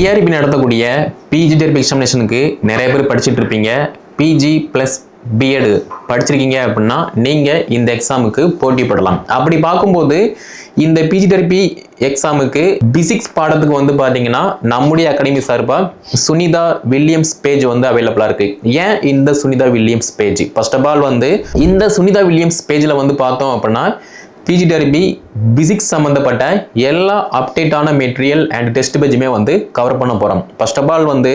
TRP நடத்தக்கூடிய PG derby எக்ஸாமினேஷனுக்கு நிறைய பேர் படிச்சுட்டு இருப்பீங்க. பிஜி ப்ளஸ் பிஎட் படிச்சிருக்கீங்க அப்படின்னா நீங்கள் இந்த எக்ஸாமுக்கு போட்டி போடலாம். அப்படி பார்க்கும்போது இந்த பிஜி டெரபி எக்ஸாமுக்கு பிசிக்ஸ் பாடத்துக்கு வந்து பார்த்தீங்கன்னா நம்முடைய அகாடமி சார்பாக சுனிதா வில்லியம்ஸ் பேஜ் வந்து அவைலபிளாக இருக்கு. ஏன் இந்த Sunita Williams page? First of all வந்து இந்த சுனிதா வில்லியம்ஸ் பேஜில் வந்து பார்த்தோம் அப்படின்னா பிஜி டெர்பி பிசிக்ஸ் சம்மந்தப்பட்ட எல்லா அப்டேட்டான மெட்டீரியல் அண்ட் டெஸ்ட் பேஜுமே வந்து கவர் பண்ண போகிறோம் ஃபர்ஸ்ட் ஆஃப் ஆல் வந்து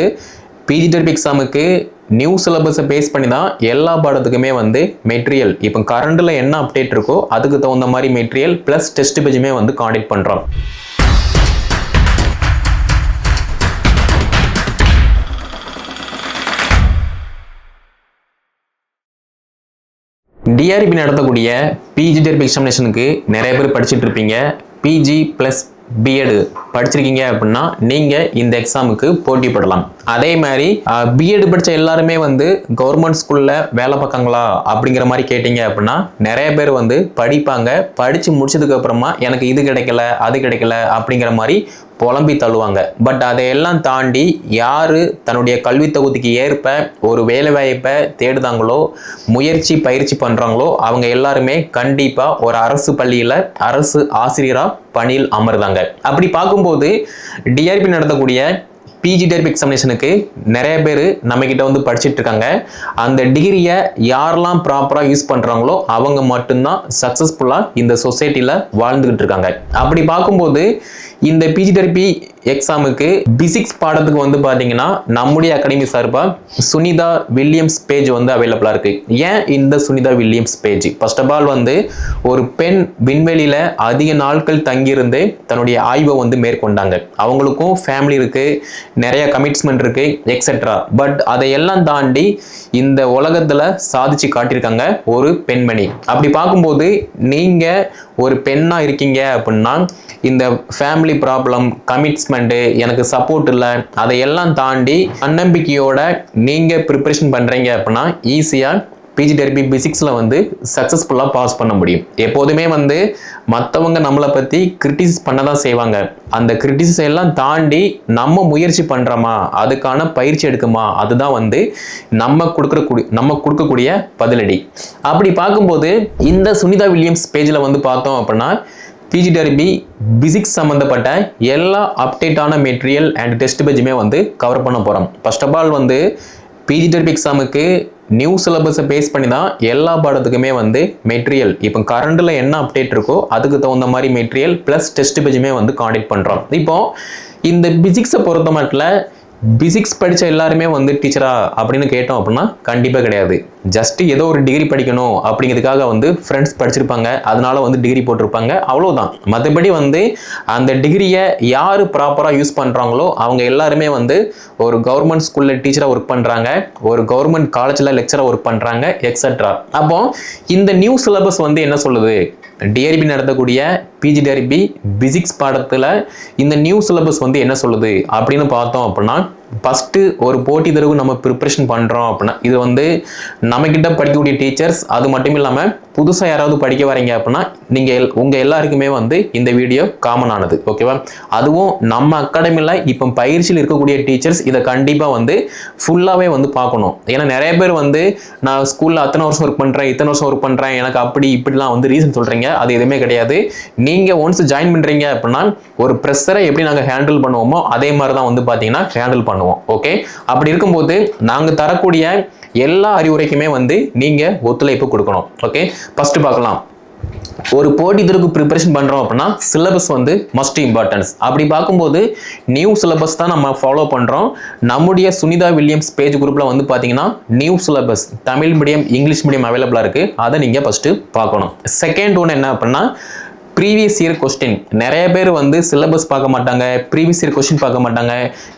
பிஜி டெர்பி எக்ஸாமுக்கு நியூ சிலபஸை பேஸ் பண்ணி தான் எல்லா பாடத்துக்குமே வந்து மெட்டீரியல் இப்போ கரண்டில் என்ன அப்டேட் இருக்கோ அதுக்கு தகுந்த மாதிரி மெட்டீரியல் ப்ளஸ் டெஸ்ட் பேஜுமே வந்து காண்டக்ட் பண்ணுறோம் டிஆர்பி நடத்தக்கூடிய பிஜி டெர்பி எக்ஸாமினேஷனுக்கு நிறைய பேர் படிச்சுட்டு இருப்பீங்க. பிஜி ப்ளஸ் பிஎட் படிச்சிருக்கீங்க அப்படின்னா நீங்கள் இந்த எக்ஸாமுக்கு போட்டி போடலாம். அதே மாதிரி பிஎட் படித்த எல்லாருமே வந்து கவர்மெண்ட் ஸ்கூலில் வேலை பார்க்காங்களா அப்படிங்கிற மாதிரி கேட்டிங்க அப்படின்னா நிறைய பேர் வந்து படிப்பாங்க. படித்து முடிச்சதுக்கு அப்புறமா எனக்கு இது கிடைக்கல அது கிடைக்கல அப்படிங்கிற மாதிரி புலம்பி தள்ளுவாங்க. பட் அதையெல்லாம் தாண்டி யார் தன்னுடைய கல்வி தகுதிக்கு ஏற்ப ஒரு வேலைவாய்ப்பை தேடுதாங்களோ முயற்சி பயிற்சி பண்ணுறாங்களோ அவங்க எல்லாருமே கண்டிப்பாக ஒரு அரசு பள்ளியில் அரசு ஆசிரியராக பணியில் அமர்ந்தாங்க அப்படி பார்க்கும்போது டிஆர்பி நடத்தக்கூடிய பிஜி டெர்பி எக்ஸாமினேஷனுக்கு நிறைய பேர் நம்மக்கிட்ட வந்து படிச்சுட்டு இருக்காங்க. அந்த டிகிரியை யாரெல்லாம் ப்ராப்பராக யூஸ் பண்ணுறாங்களோ அவங்க மட்டும்தான் சக்ஸஸ்ஃபுல்லாக இந்த சொசைட்டியில் வாழ்ந்துக்கிட்டு இருக்காங்க. அப்படி பார்க்கும்போது இந்த பிஜி டெர்பி எக்ஸாமுக்கு பிசிக்ஸ் பாடத்துக்கு வந்து பார்த்தீங்கன்னா நம்முடைய அகாடமி சார்பாக சுனிதா வில்லியம்ஸ் பேஜ் வந்து அவைலபிளாக இருக்கு. ஏன் இந்த Sunita Williams page first of all வந்து ஒரு பெண் விண்வெளியில் அதிக நாட்கள் தங்கியிருந்து தன்னுடைய ஆய்வை வந்து மேற்கொண்டாங்க. அவங்களுக்கும் ஃபேமிலி இருக்குது நிறைய கமிட்ஸ்மெண்ட் இருக்குது எக்ஸெட்ரா பட் அதையெல்லாம் தாண்டி இந்த உலகத்தில் சாதிச்சு காட்டியிருக்காங்க ஒரு பெண்மணி. அப்படி பார்க்கும்போது நீங்கள் ஒரு பெண்ணாக இருக்கீங்க அப்படின்னா இந்த ஃபேமிலி ப்ராப்ளம் கமிட்ஸ்மெண்ட்டு எனக்கு சப்போர்ட் இல்லை அதையெல்லாம் தாண்டி தன்னம்பிக்கையோட நீங்கள் ப்ரிப்பரேஷன் பண்ணுறீங்க அப்படின்னா ஈஸியாக பிஜி டெர்பி பிசிக்ஸில் வந்து சக்ஸஸ்ஃபுல்லாக பாஸ் பண்ண முடியும். எப்போதுமே வந்து மற்றவங்க நம்மளை பற்றி கிரிட்டிசைஸ் பண்ண தான் செய்வாங்க. அந்த கிரிட்டிசிஸ் எல்லாம் தாண்டி நம்ம முயற்சி பண்ணுறோமா அதுக்கான பயிற்சி எடுக்குமா? அதுதான் வந்து நம்ம கொடுக்கக்கூடிய நம்ம கொடுக்கக்கூடிய பதிலடி. அப்படி பார்க்கும்போது இந்த சுனிதா வில்லியம்ஸ் பேஜில் வந்து பார்த்தோம் அப்படின்னா பிஜி டெர்பி பிசிக்ஸ் சம்மந்தப்பட்ட எல்லா அப்டேட்டான மெட்டீரியல் அண்ட் டெஸ்ட் பேஜுமே வந்து கவர் பண்ண போகிறோம் ஃபர்ஸ்ட் ஆஃப் ஆல் வந்து பிஜி டெர்பி எக்ஸாமுக்கு நியூ சிலபஸை பேஸ் பண்ணி தான் எல்லா பாடத்துக்குமே வந்து மெட்டீரியல் இப்போ கரண்டில் என்ன அப்டேட் இருக்கோ அதுக்கு தகுந்த மாதிரி மெட்டீரியல் ப்ளஸ் டெஸ்ட் பேஜுமே வந்து காண்டக்ட் பண்ணுறோம் இப்போது இந்த பிசிக்ஸை பொறுத்த மட்டும் பிசிக்ஸ் படித்த எல்லாருமே வந்து டீச்சரா அப்படின்னு கேட்டோம் அப்படின்னா கண்டிப்பாக கிடையாது. ஜஸ்ட் ஏதோ ஒரு டிகிரி படிக்கணும் அப்படிங்கிறதுக்காக வந்து ஃப்ரெண்ட்ஸ் படிச்சிருப்பாங்க. அதனால வந்து டிகிரி போட்டிருப்பாங்க. அவ்வளோதான் மற்றபடி வந்து அந்த டிகிரியை யார் ப்ராப்பராக யூஸ் பண்ணுறாங்களோ அவங்க எல்லாருமே வந்து ஒரு கவர்மெண்ட் ஸ்கூலில் டீச்சராக ஒர்க் பண்ணுறாங்க ஒரு கவர்மெண்ட் காலேஜில் லெக்சராக ஒர்க் பண்ணுறாங்க எக்ஸட்ரா அப்போ இந்த நியூ சிலபஸ் வந்து என்ன சொல்லுது? டிஆர்பி நடத்தக்கூடிய பிஜி டிஆர்பி பிசிக்ஸ் பாடத்தில் இந்த நியூ சிலபஸ் வந்து என்ன சொல்லுது? அப்படின்னு பார்த்தோம் அப்படின்னா ஃபஸ்ட்டு ஒரு போட்டி தேர்வு நம்ம ப்ரிப்ரேஷன் பண்ணுறோம் அப்படின்னா இது வந்து நம்மக்கிட்ட படிக்கக்கூடிய டீச்சர்ஸ் அது மட்டும் இல்லாமல் புதுசாக யாராவது படிக்க வரீங்க அப்படின்னா நீங்கள் உங்கள் எல்லாருக்குமே வந்து இந்த வீடியோ காமன் ஆனது. ஓகேவா அதுவும் நம்ம அகாடமியில் இப்போ பயிற்சியில் இருக்கக்கூடிய டீச்சர்ஸ் இதை கண்டிப்பாக வந்து ஃபுல்லாகவே வந்து பார்க்கணும். ஏன்னா நிறைய பேர் வந்து நான் ஸ்கூலில் அத்தனை வருஷம் ஒர்க் பண்ணுறேன் இத்தனை வருஷம் ஒர்க் பண்ணுறேன் எனக்கு அப்படி இப்படிலாம் வந்து ரீசன் சொல்கிறீங்க அது எதுவுமே கிடையாது. நீங்கள் ஒன்ஸ் ஜாயின் பண்ணுறீங்க அப்படின்னா ஒரு ப்ரெஷரை எப்படி நாங்கள் ஹேண்டில் பண்ணுவோமோ அதே மாதிரி தான் வந்து பார்த்தீங்கன்னா ஹேண்டில் பண்ணுவோம். ஓகே அப்படி இருக்கும்போது நாங்கள் தரக்கூடிய எல்லா அறிவுரைக்குமே வந்து நீங்கள் ஒத்துழைப்பு கொடுக்கணும். ஓகே ஃபஸ்ட்டு பார்க்கலாம். ஒரு போட்டி தேர்வுக்கு ப்ரிப்பரேஷன் பண்ணுறோம் அப்படின்னா சிலபஸ் வந்து மஸ்ட் இம்பார்ட்டன்ஸ் அப்படி பார்க்கும்போது நியூ சிலபஸ் தான் நம்ம ஃபாலோ பண்ணுறோம் நம்முடைய சுனிதா வில்லியம்ஸ் பேஜ் குரூப்பில் வந்து பார்த்தீங்கன்னா new syllabus Tamil medium English medium அவைலபிளாக இருக்குது அதை நீங்கள் ஃபஸ்ட்டு பார்க்கணும். செகண்ட் ஒன்று என்ன அப்படின்னா ப்ரீவியஸ் இயர் கொஸ்டின் நிறைய பேர் வந்து சிலபஸ் பார்க்க மாட்டாங்க ப்ரீவியஸ் இயர் கொஸ்டின் பார்க்க மாட்டாங்க.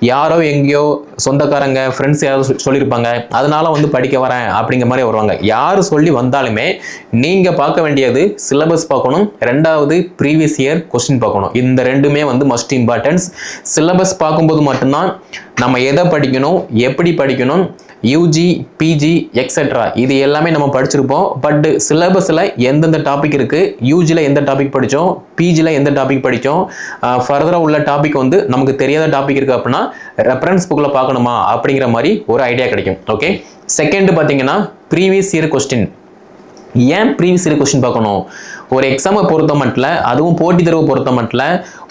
யாரோ எங்கேயோ சொந்தக்காரங்க ஃப்ரெண்ட்ஸ் யாராவது சொல்லியிருப்பாங்க. அதனால வந்து படிக்க வரேன் அப்படிங்கிற மாதிரி வருவாங்க. யார் சொல்லி வந்தாலுமே நீங்கள் பார்க்க வேண்டியது சிலபஸ் பார்க்கணும். ரெண்டாவது ப்ரீவியஸ் இயர் கொஸ்டின் பார்க்கணும். இந்த ரெண்டுமே வந்து மஸ்ட் இம்பார்ட்டன்ஸ் சிலபஸ் பார்க்கும்போது மட்டும்தான் நம்ம எதை படிக்கணும் எப்படி படிக்கணும் யூஜி பிஜி எக்ஸெட்ரா இது எல்லாமே நம்ம படிச்சிருப்போம். பட் சிலபஸில் எந்தெந்த டாபிக் இருக்குது யூஜியில் எந்த டாபிக் படித்தோம் பிஜியில் எந்த டாபிக் படித்தோம் ஃபர்தராக உள்ள டாபிக் வந்து நமக்கு தெரியாத டாபிக் இருக்குது அப்படின்னா ரெஃபரன்ஸ் புக்கில் பார்க்கணுமா அப்படிங்கிற மாதிரி ஒரு ஐடியா கிடைக்கும். ஓகே செகண்ட் பார்த்தீங்கன்னா ப்ரீவியஸ் இயர் கொஸ்டின் ஏன் ப்ரீவியஸ் இயர் கொஸ்டின் பார்க்கணும்? ஒரு எக்ஸாமை பொறுத்த மட்டில் அதுவும் போட்டித் தேர்வு பொறுத்த மட்டில்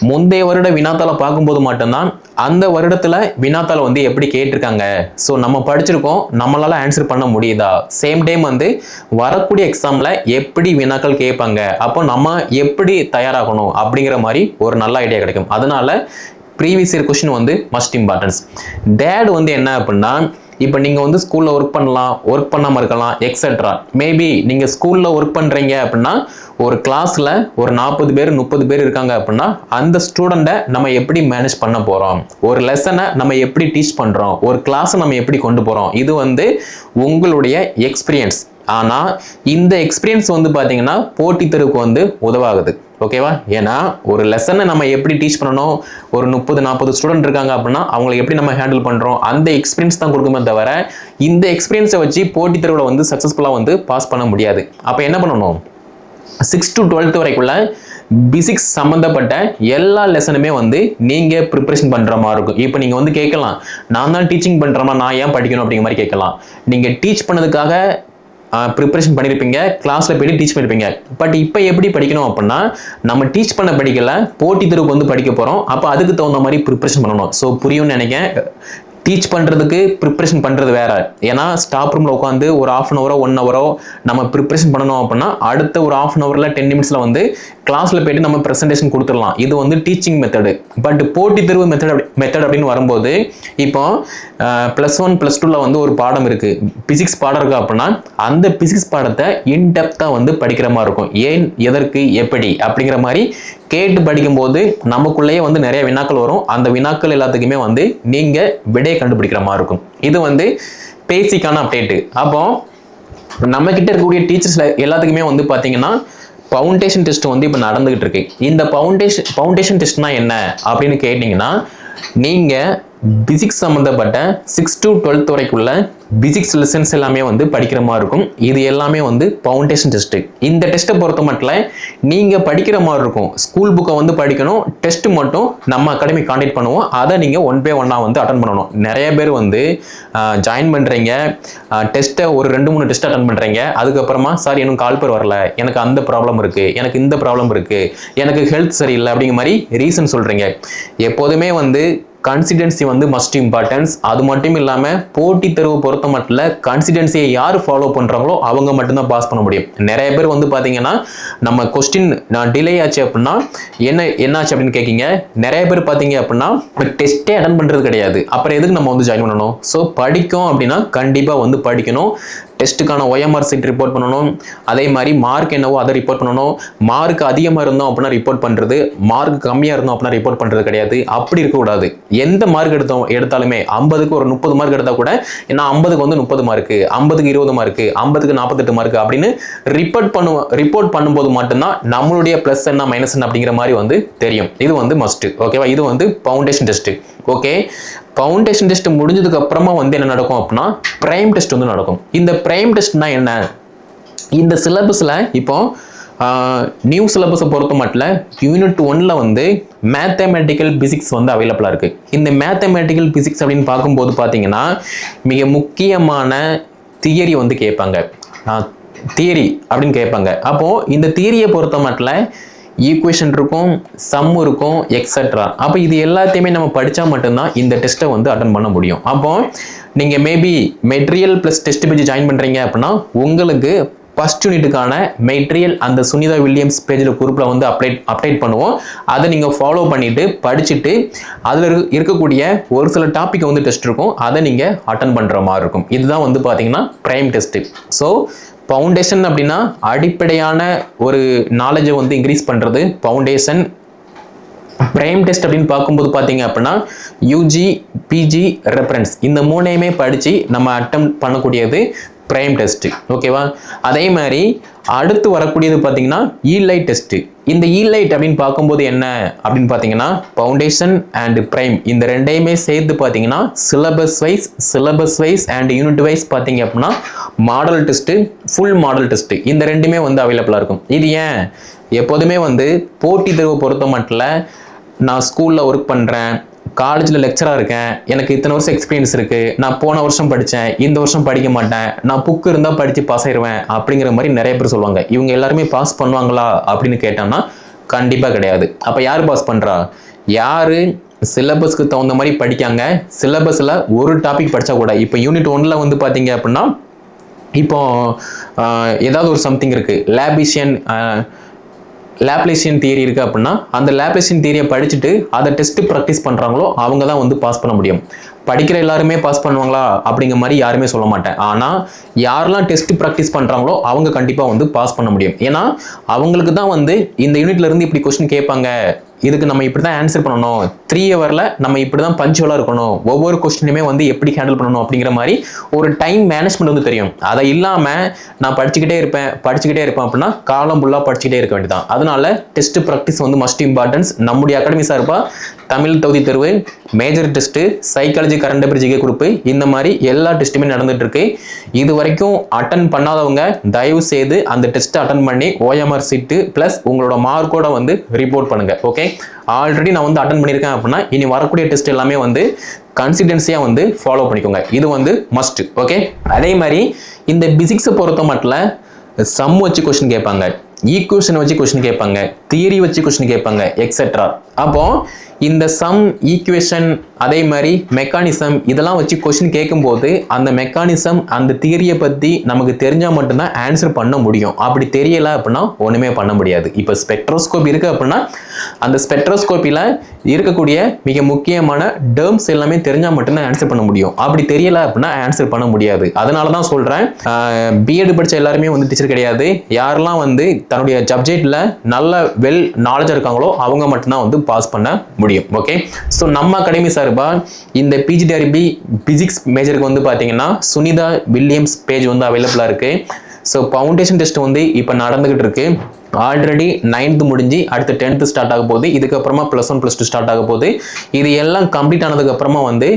முந்தைய வருட வினாத்தாளை பார்க்கும்போது மட்டும்தான் அந்த வருடத்தில் வினாத்தாள் வந்து எப்படி கேட்டிருக்காங்க? ஸோ நம்ம படிச்சிருக்கோம் நம்மளால் ஆன்சர் பண்ண முடியுதா? சேம் டைம் வந்து வரக்கூடிய எக்ஸாமில் எப்படி வினாக்கள் கேட்பாங்க? அப்போ நம்ம எப்படி தயாராகணும்? அப்படிங்கிற மாதிரி ஒரு நல்ல ஐடியா கிடைக்கும். அதனால ப்ரீவியஸ் இயர் கொஸ்டின் வந்து மஸ்ட் இம்பார்ட்டன்ஸ் டேட் வந்து என்ன அப்படின்னா இப்போ நீங்கள் வந்து ஸ்கூலில் ஒர்க் பண்ணலாம் ஒர்க் பண்ணாமல் இருக்கலாம் எக்ஸெட்ரா மேபி நீங்கள் ஸ்கூலில் ஒர்க் பண்ணுறீங்க அப்படின்னா ஒரு கிளாஸில் ஒரு நாற்பது பேர் முப்பது பேர் இருக்காங்க அப்படின்னா அந்த ஸ்டூடெண்ட்டை நம்ம எப்படி மேனேஜ் பண்ண போகிறோம் ஒரு லெசனை நம்ம எப்படி டீச் பண்ணுறோம் ஒரு கிளாஸை நம்ம எப்படி கொண்டு போகிறோம் இது வந்து உங்களுடைய எக்ஸ்பீரியன்ஸ் ஆனால் இந்த எக்ஸ்பீரியன்ஸ் வந்து பார்த்தீங்கன்னா போட்டித்தருக்கு வந்து உதவாகுது. ஓகேவா ஏன்னா ஒரு லெசனை நம்ம எப்படி டீச் பண்ணணும்? ஒரு முப்பது நாற்பது ஸ்டூடெண்ட் இருக்காங்க அப்படின்னா அவங்களை எப்படி நம்ம ஹேண்டில் பண்ணுறோம் அந்த எக்ஸ்பீரியன்ஸ் தான் கொடுக்குமே தவிர இந்த எக்ஸ்பீரியன்ஸை வச்சு போட்டித் தேர்வில் வந்து சக்ஸஸ்ஃபுல்லாக வந்து பாஸ் பண்ண முடியாது. அப்போ என்ன பண்ணணும்? சிக்ஸ் டு டுவெல்த் வரைக்குள்ள பிசிக்ஸ் சம்மந்தப்பட்ட எல்லா லெசனுமே வந்து நீங்கள் ப்ரிப்பரேஷன் பண்ணுற மாதிரி இருக்கும். இப்போ நீங்கள் வந்து கேட்கலாம் நான் தான் டீச்சிங் பண்ணுறமா நான் ஏன் படிக்கணும்? அப்படிங்கிற மாதிரி கேட்கலாம். நீங்கள் டீச் பண்ணதுக்காக ப்ரிப்பரேஷன் பண்ணியிருப்பீங்க கிளாஸில் போய்ட்டு டீச் பண்ணியிருப்பீங்க பட் இப்போ எப்படி படிக்கணும் அப்படின்னா நம்ம டீச் பண்ண படிக்கல போட்டித் தேர்வுக்கு வந்து படிக்க போகிறோம் அப்போ அதுக்கு தகுந்த மாதிரி ப்ரிப்பரேஷன் பண்ணணும். ஸோ புரியும்னு நினைக்கிறேன். டீச் பண்ணுறதுக்கு ப்ரிப்ரேஷன் பண்ணுறது வேற. ஏன்னா ஸ்டாப் ரூமில் உட்காந்து ஒரு ஆஃப் அன் ஹவரோ ஒன் ஹவரோ நம்ம ப்ரிப்ரேஷன் பண்ணணும் அப்படின்னா அடுத்த ஒரு ஆஃப் அன் ஹவரில் டென் மினிட்ஸில் வந்து கிளாஸில் போயிட்டு நம்ம ப்ரெசன்டேஷன் கொடுத்துடலாம். இது வந்து டீச்சிங் மெத்தடு பட் போட்டி தேர்வு மெத்தட் மெத்தட் அப்படின்னு வரும்போது இப்போ ப்ளஸ் ஒன் ப்ளஸ் டூவில் வந்து ஒரு பாடம் இருக்குது பிசிக்ஸ் பாடம் இருக்குது அப்படின்னா அந்த பிசிக்ஸ் பாடத்தை இன்டெப்த்தாக வந்து படிக்கிற மாதிரி இருக்கும். ஏன் எதற்கு எப்படி அப்படிங்கிற மாதிரி கேட்டு படிக்கும்போது நமக்குள்ளேயே வந்து நிறைய வினாக்கள் வரும். அந்த வினாக்கள் எல்லாத்துக்குமே வந்து நீங்கள் விடையை கண்டுபிடிக்கிற மாதிரி இருக்கும். இது வந்து பேசிக்கான அப்டேட்டு அப்போ நம்ம கிட்ட இருக்கக்கூடிய டீச்சர்ஸ் எல்லாத்துக்குமே வந்து பார்த்தீங்கன்னா ஃபவுண்டேஷன் டெஸ்ட் வந்து இப்போ நடந்துகிட்டு இருக்கு. இந்த ஃபவுண்டேஷன் ஃபவுண்டேஷன் டெஸ்ட்னா என்ன அப்படின்னு கேட்டிங்கன்னா நீங்கள் பிசிக்ஸ் சம்மந்தப்பட்ட சிக்ஸ் டு டுவெல்த் வரைக்குள்ள பிசிக்ஸ் லெசன்ஸ் எல்லாமே வந்து படிக்கிற மாதிரி இருக்கும். இது எல்லாமே வந்து ஃபவுண்டேஷன் டெஸ்ட்டு இந்த டெஸ்ட்டை பொறுத்த மட்டும் நீங்கள் படிக்கிற மாதிரி இருக்கும். ஸ்கூல் புக்கை வந்து படிக்கணும். டெஸ்ட்டு மட்டும் நம்ம அகாடமி காண்டாக்ட் பண்ணுவோம். அதை நீங்கள் ஒன் பை ஒன்னாக வந்து அட்டன் பண்ணணும். நிறைய பேர் வந்து ஜாயின் பண்ணுறீங்க டெஸ்ட்டை ஒரு ரெண்டு மூணு டெஸ்ட் அட்டன் பண்ணுறீங்க அதுக்கப்புறமா சார் எனக்கு கால் பேர் வரல. எனக்கு அந்த ப்ராப்ளம் இருக்குது எனக்கு இந்த ப்ராப்ளம் இருக்குது எனக்கு ஹெல்த் சரியில்லை. அப்படிங்கிற மாதிரி ரீசன் சொல்கிறீங்க எப்போதுமே வந்து கன்சிடென்சி வந்து மஸ்ட் இம்பார்ட்டன்ஸ் அது மட்டும் இல்லாமல் போட்டித் தேர்வு பொறுத்த மட்டும் கன்சிடென்சியை யார் ஃபாலோ பண்ணுறாங்களோ அவங்க மட்டும்தான் பாஸ் பண்ண முடியும். நிறைய பேர் வந்து பார்த்தீங்கன்னா நம்ம கொஸ்டின் நான் டிலே ஆச்சு அப்படின்னா என்ன என்னாச்சு அப்படின்னு கேட்கீங்க நிறைய பேர் பார்த்தீங்க அப்படின்னா டெஸ்ட்டே அட்டன் பண்ணுறது கிடையாது. அப்புறம் எதுக்கு நம்ம வந்து ஜாயின் பண்ணணும்? ஸோ படிக்கும் அப்படின்னா கண்டிப்பாக வந்து படிக்கணும். டெஸ்ட்டுக்கான ஒயம்ஆர் சீட் ரிப்போர்ட் பண்ணணும். அதே மாதிரி மார்க் என்னவோ அதை ரிப்போர்ட் பண்ணணும். மார்க் அதிகமாக இருந்தோம் அப்படின்னா ரிப்போர்ட் பண்ணுறது மார்க் கம்மியாக இருந்தோம் அப்படின்னா ரிப்போர்ட் பண்ணுறது கிடையாது. அப்படி இருக்கக்கூடாது எந்த மார்க் எடுத்தோம் எடுத்தாலுமே ஐம்பதுக்கு ஒரு முப்பது மார்க் எடுத்தால் கூட ஏன்னா ஐம்பதுக்கு வந்து முப்பது மார்க்கு ஐம்பதுக்கு இருபது மார்க்கு ஐம்பதுக்கு நாற்பத்தெட்டு மார்க் அப்படின்னு ரிப்போர்ட் பண்ணுவோம் ரிப்போர்ட் பண்ணும்போது மட்டும்தான் நம்மளுடைய ப்ளஸ் என்ன மைனஸ் என்ன அப்படிங்கிற மாதிரி வந்து தெரியும். இது வந்து மஸ்ட்டு ஓகேவா இது வந்து foundation test okay foundation test முடிஞ்சதுக்கு அப்புறமா வந்து என்ன நடக்கும் அப்படின்னா ப்ரைம் டெஸ்ட் வந்து நடக்கும். இந்த ப்ரைம் டெஸ்ட்னா என்ன? இந்த சிலபஸில் இப்போ நியூ சிலபஸை பொறுத்த மட்டும் யூனிட் ஒன்ல வந்து மேத்தமேட்டிக்கல் பிசிக்ஸ் வந்து அவைலபிளாக இருக்குது இந்த மேத்தமேட்டிக்கல் பிசிக்ஸ் அப்படின்னு பார்க்கும்போது பார்த்தீங்கன்னா மிக முக்கியமான தியரி வந்து கேட்பாங்க. தியரி அப்படின்னு கேட்பாங்க. அப்போது இந்த தியரியை பொறுத்த மட்டும் ஈக்குவேஷன் இருக்கும் சம் இருக்கும் எக்ஸட்ரா அப்போ இது எல்லாத்தையுமே நம்ம படித்தா மட்டும்தான் இந்த டெஸ்ட்டை வந்து அட்டன் பண்ண முடியும். அப்போ நீங்கள் maybe material plus test page join பண்ணுறீங்க அப்படின்னா உங்களுக்கு ஃபர்ஸ்ட் யூனிட்டுக்கான மெட்டீரியல் அந்த சுனிதா வில்லியம்ஸ் பேஜில் குரூப்பில் வந்து அப்டேட் அப்டேட் பண்ணுவோம். அதை நீங்கள் ஃபாலோ பண்ணிவிட்டு படிச்சுட்டு அதில் இருக்கக்கூடிய ஒரு சில டாப்பிக்கை வந்து டெஸ்ட் இருக்கும். அதை நீங்கள் அட்டன் பண்ணுற மாதிரி இருக்கும். இதுதான் வந்து பார்த்தீங்கன்னா ப்ரைம் டெஸ்ட்டு ஸோ ஃபவுண்டேஷன் அப்படின்னா அடிப்படையான ஒரு நாலேஜை வந்து இன்க்ரீஸ் பண்ணுறது ஃபவுண்டேஷன் பிரைம் டெஸ்ட் அப்படின்னு பார்க்கும்போது பார்த்தீங்க அப்படின்னா யூஜி பிஜி ரெஃபரன்ஸ் இந்த மூணையுமே படித்து நம்ம அட்டம் பண்ணக்கூடியது பிரைம் டெஸ்ட்டு ஓகேவா அதே மாதிரி அடுத்து வரக்கூடியது பார்த்தீங்கன்னா ஈலைட் டெஸ்ட்டு இந்த ஈலைட் அப்படின்னு பார்க்கும்போது என்ன? அப்படின்னு பார்த்தீங்கன்னா ஃபவுண்டேஷன் அண்ட் ப்ரைம் இந்த ரெண்டையுமே சேர்த்து பார்த்தீங்கன்னா syllabus wise syllabus wise and unit wise பார்த்தீங்க அப்படின்னா model test full model test இந்த ரெண்டுமே வந்து அவைலபிளாக இருக்கும். இது ஏன்? எப்போதுமே வந்து போட்டி தேர்வை பொறுத்த மட்டும் நான் ஸ்கூலில் ஒர்க் பண்ணுறேன் காலேஜில் லெக்சராக இருக்கேன். எனக்கு இத்தனை வருஷம் எக்ஸ்பீரியன்ஸ் இருக்குது நான் போன வருஷம் படித்தேன் இந்த வருஷம் படிக்க மாட்டேன். நான் புக்கு இருந்தால் படித்து பாஸ் ஆயிடுவேன் அப்படிங்கிற மாதிரி நிறைய பேர் சொல்லுவாங்க. இவங்க எல்லாருமே பாஸ் பண்ணுவாங்களா அப்படின்னு கேட்டோம்னா கண்டிப்பாக கிடையாது. அப்போ யார் பாஸ் பண்ணுறா யார் சிலபஸ்க்கு தகுந்த மாதிரி படிக்காங்க? சிலபஸில் ஒரு டாபிக் படித்தா கூட. இப்போ யூனிட் ஒன்றில் வந்து பார்த்தீங்க அப்படின்னா இப்போ ஏதாவது ஒரு சம்திங் இருக்குது லேபிஷியன் லேப்லேஷியன் தியரி இருக்குது அப்படின்னா அந்த லேப்லேஷியன் தியரியை படிச்சுட்டு அதை டெஸ்ட்டு ப்ராக்டிஸ் பண்ணுறாங்களோ அவங்க தான் வந்து பாஸ் பண்ண முடியும். படிக்கிற எல்லாருமே பாஸ் பண்ணுவாங்களா? அப்படிங்கிற மாதிரி யாருமே சொல்ல மாட்டேன். ஆனால் யாரெல்லாம் டெஸ்ட் ப்ராக்டிஸ் பண்ணுறாங்களோ அவங்க கண்டிப்பாக வந்து பாஸ் பண்ண முடியும். ஏன்னா அவங்களுக்கு தான் வந்து இந்த யூனிட்லேருந்து இப்படி கொஸ்டின் கேட்பாங்க. இதுக்கு நம்ம இப்படி தான் ஆன்சர் பண்ணணும் த்ரீ ஹவரில் நம்ம இப்படி தான் பஞ்சுவலாக இருக்கணும். ஒவ்வொரு கொஸ்டினுமே வந்து எப்படி ஹேண்டில் பண்ணணும் அப்படிங்கிற மாதிரி ஒரு டைம் மேனேஜ்மெண்ட் வந்து தெரியும். அதை இல்லாமல் நான் படிச்சுக்கிட்டே இருப்பேன் படிச்சுக்கிட்டே இருப்பேன் அப்படின்னா காலம் ஃபுல்லாக படிச்சுக்கிட்டே இருக்க வேண்டியதான் அதனால டெஸ்ட் ப்ராக்டிஸ் வந்து மஸ்ட் இம்பார்ட்டன்ஸ் நம்முடைய அகாடமி சார்பாக தமிழ் தகுதி தேர்வு major test psychology current affair GK group இந்த மாதிரி எல்லா டெஸ்ட்டுமே நடந்துகிட்ருக்கு இது வரைக்கும் அட்டன் பண்ணாதவங்க தயவு செய்து அந்த டெஸ்ட்டை அட்டன் பண்ணி ஓஎம்ஆர் சீட்டு ப்ளஸ் உங்களோட மார்க்கோட வந்து ரிப்போர்ட் பண்ணுங்கள் ஓகே ஆல்ரெடி நான் வந்து அட்டன் பண்ணியிருக்கேன் அப்படின்னா இனி வரக்கூடிய டெஸ்ட் எல்லாமே வந்து கன்சிஸ்டன்சியாக வந்து ஃபாலோ பண்ணிக்கோங்க. இது வந்து மஸ்ட் ஓகே அதே மாதிரி இந்த பிசிக்ஸை பொறுத்த மட்டும் சம் வச்சு கொஸ்டின் கேட்பாங்க ஈக்குவேஷன் வச்சு கொஸ்டின் கேட்பாங்க தியரி வச்சு கொஸ்டின் கேட்பாங்க எக்ஸெட்ரா அப்போது இந்த சம் ஈக்குவேஷன் அதே மாதிரி மெக்கானிசம் இதெல்லாம் வச்சு கொஷின் கேட்கும்போது அந்த மெக்கானிசம் அந்த தியரியை பற்றி நமக்கு தெரிஞ்சால் மட்டும்தான் ஆன்சர் பண்ண முடியும். அப்படி தெரியலை அப்படின்னா ஒன்றுமே பண்ண முடியாது. இப்போ ஸ்பெக்ட்ரோஸ்கோப் இருக்குது அப்படின்னா அந்த ஸ்பெக்ட்ரோஸ்கோப்பியில் இருக்கக்கூடிய மிக முக்கியமான டேர்ம்ஸ் எல்லாமே தெரிஞ்சால் மட்டும்தான் ஆன்சர் பண்ண முடியும். அப்படி தெரியல அப்படின்னா ஆன்சர் பண்ண முடியாது. அதனால தான் சொல்கிறேன் பிஎட் படித்த எல்லாருமே வந்து டீச்சர் கிடையாது. யாரெல்லாம் வந்து தன்னுடைய சப்ஜெக்டில் நல்ல வெல் நாலேஜாக இருக்காங்களோ அவங்க மட்டும்தான் வந்து பாஸ் பண்ண முடியும். ஓகே ஸோ நம்ம அகாடமி சார்பாக இந்த பிஜிடிஆர்பி பிசிக்ஸ் மேஜருக்கு வந்து பார்த்தீங்கன்னா சுனிதா வில்லியம்ஸ் பேஜ் வந்து அவைலபிளாக இருக்குது ஸோ ஃபவுண்டேஷன் டெஸ்ட் வந்து இப்போ நடந்துக்கிட்டு இருக்குது ஆல்ரெடி நைன்த்து முடிஞ்சு அடுத்து டென்த்து ஸ்டார்ட் ஆக போகுது. இதுக்கப்புறமா plus one plus two start ஆக போகுது. இது எல்லாம் கம்ப்ளீட் ஆனதுக்கப்புறமா வந்து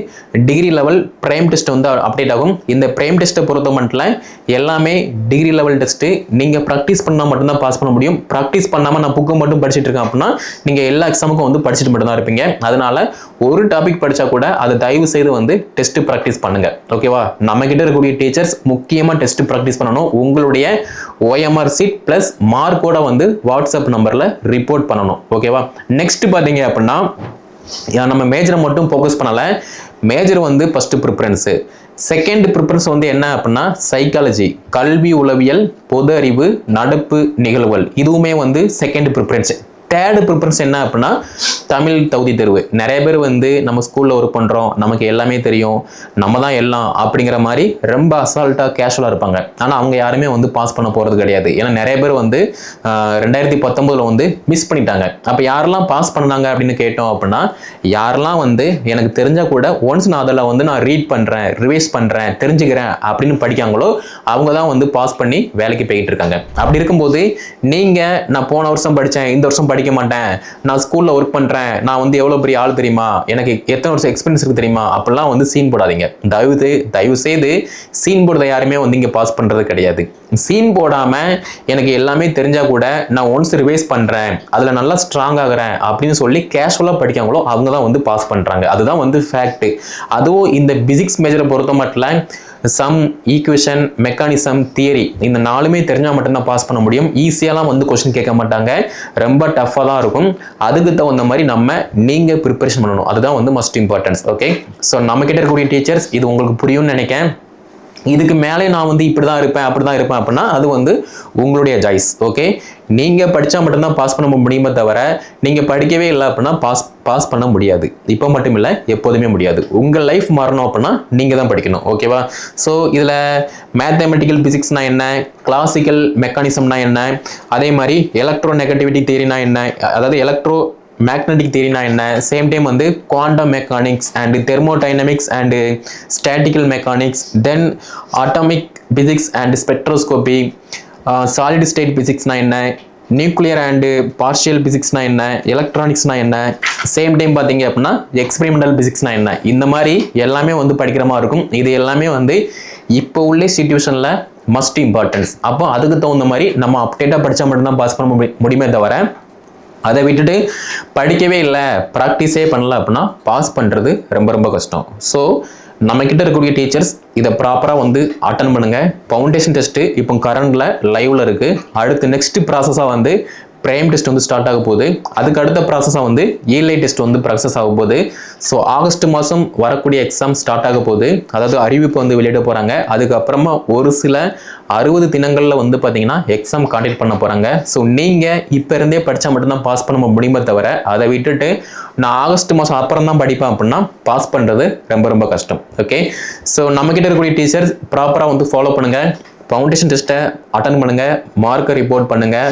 டிகிரி லெவல் பிரைம் டெஸ்ட் வந்து அப்டேட் ஆகும். இந்த பிரைம் டெஸ்ட்டை பொறுத்த மட்டும் எல்லாமே டிகிரி லெவல் டெஸ்ட்டு நீங்கள் ப்ராக்டிஸ் பண்ணால் மட்டும்தான் பாஸ் பண்ண முடியும். ப்ராக்டிஸ் பண்ணாமல் நான் புக்கு மட்டும் படிச்சுட்டு இருக்கேன் அப்படின்னா நீங்கள் எல்லா எக்ஸாமுக்கும் வந்து படிச்சுட்டு மட்டும்தான் இருப்பீங்க. அதனால் ஒரு டாபிக் படித்தா கூட அதை தயவு செய்து வந்து டெஸ்ட்டு ப்ராக்டிஸ் பண்ணுங்கள் ஓகேவா நம்மக்கிட்ட இருக்கக்கூடிய டீச்சர்ஸ் முக்கியமாக டெஸ்ட்டு ப்ராக்டிஸ் பண்ணணும். உங்களுடைய ஓஎம்ஆர் சீட் ப்ளஸ் மார்க்கோட வந்து வாட்ஸ்அப் நம்பரில் ரிப்போர்ட் பண்ணணும். ஓகேவா நெக்ஸ்ட் பார்த்தீங்க அப்படின்னா நம்ம மேஜரை மட்டும் ஃபோக்கஸ் பண்ணலை. மேஜர் வந்து ஃபஸ்ட்டு ப்ரிஃபரன்ஸு செகண்ட் ப்ரிஃபரன்ஸ் வந்து என்ன அப்படின்னா சைக்காலஜி கல்வி உளவியல் பொது அறிவு நடப்பு நிகழ்வுகள். இதுவுமே வந்து செகண்ட் ப்ரிஃபரன்ஸ் தேர்டு ப்ரிஃபரன்ஸ் என்ன அப்படின்னா தமிழ் தகுதி தேர்வு. நிறைய பேர் வந்து நம்ம ஸ்கூலில் ஒர்க் பண்ணுறோம் நமக்கு எல்லாமே தெரியும் நம்ம தான் எல்லாம் அப்படிங்கிற மாதிரி ரொம்ப அசால்ட்டாக கேஷுவலாக இருப்பாங்க. ஆனால் அவங்க யாருமே வந்து பாஸ் பண்ண போகிறது கிடையாது. ஏன்னா நிறைய பேர் வந்து ரெண்டாயிரத்தி பத்தொம்போதில் வந்து மிஸ் பண்ணிட்டாங்க. அப்போ யாரெல்லாம் பாஸ் பண்ணாங்க அப்படின்னு கேட்டோம் அப்படின்னா யாரெல்லாம் வந்து எனக்கு தெரிஞ்சால் கூட ஒன்ஸ் நான் அதில் வந்து நான் ரீட் பண்ணுறேன் ரிவைஸ் பண்ணுறேன் தெரிஞ்சுக்கிறேன் அப்படின்னு படிக்காங்களோ அவங்க தான் வந்து பாஸ் பண்ணி வேலைக்கு போய்கிட்டு இருக்காங்க. அப்படி இருக்கும்போது நீங்கள் நான் போன வருஷம் படித்தேன் இந்த வருஷம் படிக்க மாட்டேன். நான் ஸ்கூலில் ஒர்க் பண்ணுறேன் நான் வந்து எவ்வளோ பெரிய ஆள் தெரியுமா? எனக்கு எத்தனை வருஷம் எக்ஸ்பீரியன்ஸ் இருக்குது தெரியுமா? அப்படிலாம் வந்து சீன் போடாதீங்க. தயவு தயவு செய்து சீன் போடுறத யாருமே வந்து இங்கே பாஸ் பண்ணுறது கிடையாது. சீன் போடாமல் எனக்கு எல்லாமே தெரிஞ்சால் கூட நான் ஒன்ஸ் ரிவைஸ் பண்ணுறேன் அதில் நல்லா ஸ்ட்ராங் ஆகிறேன் அப்படின்னு சொல்லி கேஷுவலாக படிக்காங்களோ அவங்க தான் வந்து பாஸ் பண்ணுறாங்க அதுதான் வந்து ஃபேக்ட்டு அதுவும் இந்த பிசிக்ஸ் மேஜரை பொறுத்த மட்டும் சம் ஈக்குவேஷன் மெக்கானிசம் தியரி இந்த நாலுமே தெரிஞ்சால் மட்டும்தான் பாஸ் பண்ண முடியும். ஈஸியாலாம் வந்து கொஸ்டின் கேட்க மாட்டாங்க. ரொம்ப டஃப்பாக தான் இருக்கும். அதுக்கு தகுந்த மாதிரி நம்ம நீங்கள் ப்ரிப்பரேஷன் பண்ணணும். அதுதான் வந்து மஸ்ட் இம்பார்ட்டன்ஸ் ஓகே ஸோ நம்ம கிட்ட இருக்கக்கூடிய டீச்சர்ஸ் இது உங்களுக்கு புரியும்னு நினைக்கிறேன். இதுக்கு மேலே நான் வந்து இப்படி தான் இருப்பேன் அப்படி தான் இருப்பேன் அப்படின்னா அது வந்து உங்களுடைய சாய்ஸ் ஓகே நீங்கள் படித்தா மட்டும்தான் பாஸ் பண்ண முடியுமே தவிர நீங்கள் படிக்கவே இல்லை அப்படின்னா பாஸ் பாஸ் பண்ண முடியாது. இப்போ மட்டும் இல்லை எப்போதுமே முடியாது. உங்கள் லைஃப் மாறணும் அப்படின்னா நீங்கள் தான் படிக்கணும் ஓகேவா ஸோ இதில் மேத்தமெட்டிக்கல் பிசிக்ஸ்னா என்ன? கிளாசிக்கல் மெக்கானிசம்னா என்ன? அதே மாதிரி எலக்ட்ரோ நெகட்டிவிட்டி தியரினா என்ன? அதாவது எலக்ட்ரோ மேக்னெட்டிக் தியரினா என்ன? சேம் டைம் வந்து quantum mechanics and thermodynamics and statistical mechanics then atomic physics and spectroscopy solid state பிசிக்ஸ்னா என்ன? நியூக்ளியர் அண்டு பார்ஷியல் பிசிக்ஸ்னா என்ன? எலக்ட்ரானிக்ஸ்னா என்ன? சேம் டைம் பார்த்தீங்க அப்படின்னா எக்ஸ்பெரிமெண்டல் பிசிக்ஸ்னா என்ன? இந்த மாதிரி எல்லாமே வந்து படிக்கிற மாதிரி இருக்கும். இது எல்லாமே வந்து இப்போ உள்ள சுச்சுவேஷனில் மஸ்ட் இம்பார்ட்டன்ஸ் அப்போ அதுக்கு தகுந்த மாதிரி நம்ம அப்டேட்டாக படித்தா மட்டும்தான் பாஸ் பண்ண முடியுமே தவிர அதை விட்டுட்டு படிக்கவே இல்லை ப்ராக்டிஸே பண்ணல அப்படின்னா பாஸ் பண்ணுறது ரொம்ப ரொம்ப கஷ்டம். ஸோ நம்மக்கிட்ட இருக்கக்கூடிய டீச்சர்ஸ் இதை ப்ராப்பராக வந்து அட்டன் பண்ணுங்கள் ஃபவுண்டேஷன் டெஸ்ட்டு இப்போ கரண்டில் லைவில் இருக்குது அடுத்து நெக்ஸ்ட் ப்ராசஸாக வந்து பிரைம் டெஸ்ட் வந்து ஸ்டார்ட் ஆக போகுது. அதுக்கு அடுத்த ப்ராசஸாக வந்து ஏஐ டெஸ்ட் வந்து ப்ராசஸ் ஆக போகுது. ஸோ ஆகஸ்ட் மாதம் வரக்கூடிய எக்ஸாம் ஸ்டார்ட் ஆக போகுது. அதாவது அறிவிப்பு வந்து வெளியிட போகிறாங்க அதுக்கப்புறமா ஒரு சில அறுபது தினங்களில் வந்து பார்த்தீங்கன்னா எக்ஸாம் காண்டக்ட் பண்ண போகிறாங்க ஸோ நீங்கள் இப்போ இருந்தே படித்தா மட்டும்தான் பாஸ் பண்ண முடியுமே தவிர அதை விட்டுட்டு நான் ஆகஸ்ட் மாதம் அப்புறம் தான் படிப்பேன் அப்படின்னா பாஸ் பண்ணுறது ரொம்ப ரொம்ப கஷ்டம். ஓகே ஸோ நம்மக்கிட்ட இருக்கக்கூடிய டீச்சர்ஸ் ப்ராப்பராக வந்து ஃபாலோ பண்ணுங்கள் ஃபவுண்டேஷன் டெஸ்ட்டை அட்டன் பண்ணுங்கள் மார்க்கை ரிப்போர்ட் பண்ணுங்கள்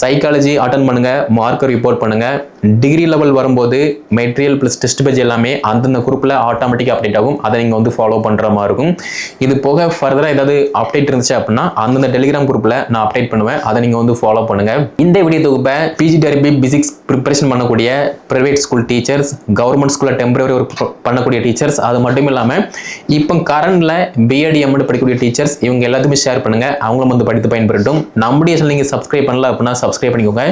சைக்காலஜி அட்டன் பண்ணுங்கள் மார்க்கை ரிப்போர்ட் பண்ணுங்கள் டிகிரி லெவல் வரும்போது மெட்டீரியல் ப்ளஸ் டெஸ்ட் பேஜ் எல்லாமே அந்தந்த குரூப்பில் ஆட்டோமேட்டிக்காக அப்டேட் ஆகும். அதை நீங்கள் வந்து ஃபாலோ பண்ணுற மாதிரி இருக்கும். இது போக ஃபர்தராக ஏதாவது அப்டேட் இருந்துச்சு அப்படின்னா அந்தந்த டெலிகிராம் குரூப்பில் நான் அப்டேட் பண்ணுவேன். அதை நீங்கள் வந்து ஃபாலோ பண்ணுங்கள் இந்த வீடியோ தொகுப்பை பிஜி டெரிபி பிசிக்ஸ் ப்ரிப்பரேஷன் பண்ணக்கூடிய ப்ரைவேட் ஸ்கூல் டீச்சர்ஸ் கவர்மெண்ட் ஸ்கூலில் டெம்பரவரி ஒர்க் பண்ணக்கூடிய டீச்சர்ஸ் அது மட்டும் இல்லாமல் இப்போ கரண்டில் பிஎட் எம்எட் படிக்கக்கூடிய டீச்சர்ஸ் இவங்க எல்லாத்துக்குமே ஷேர் பண்ணுங்க. அவங்களும் வந்து படித்து பயன்பெறட்டும். நம்முடைய சேனல் நீங்கள் சப்ஸ்கிரைப் பண்ணல அப்படின்னா சப்ஸ்கிரைப் பண்ணிக்கோங்க.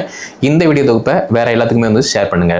இந்த வீடியோ தொகுப்பை வேற எல்லாத்துக்குமே வந்து ஷேர் பண்ணுங்க.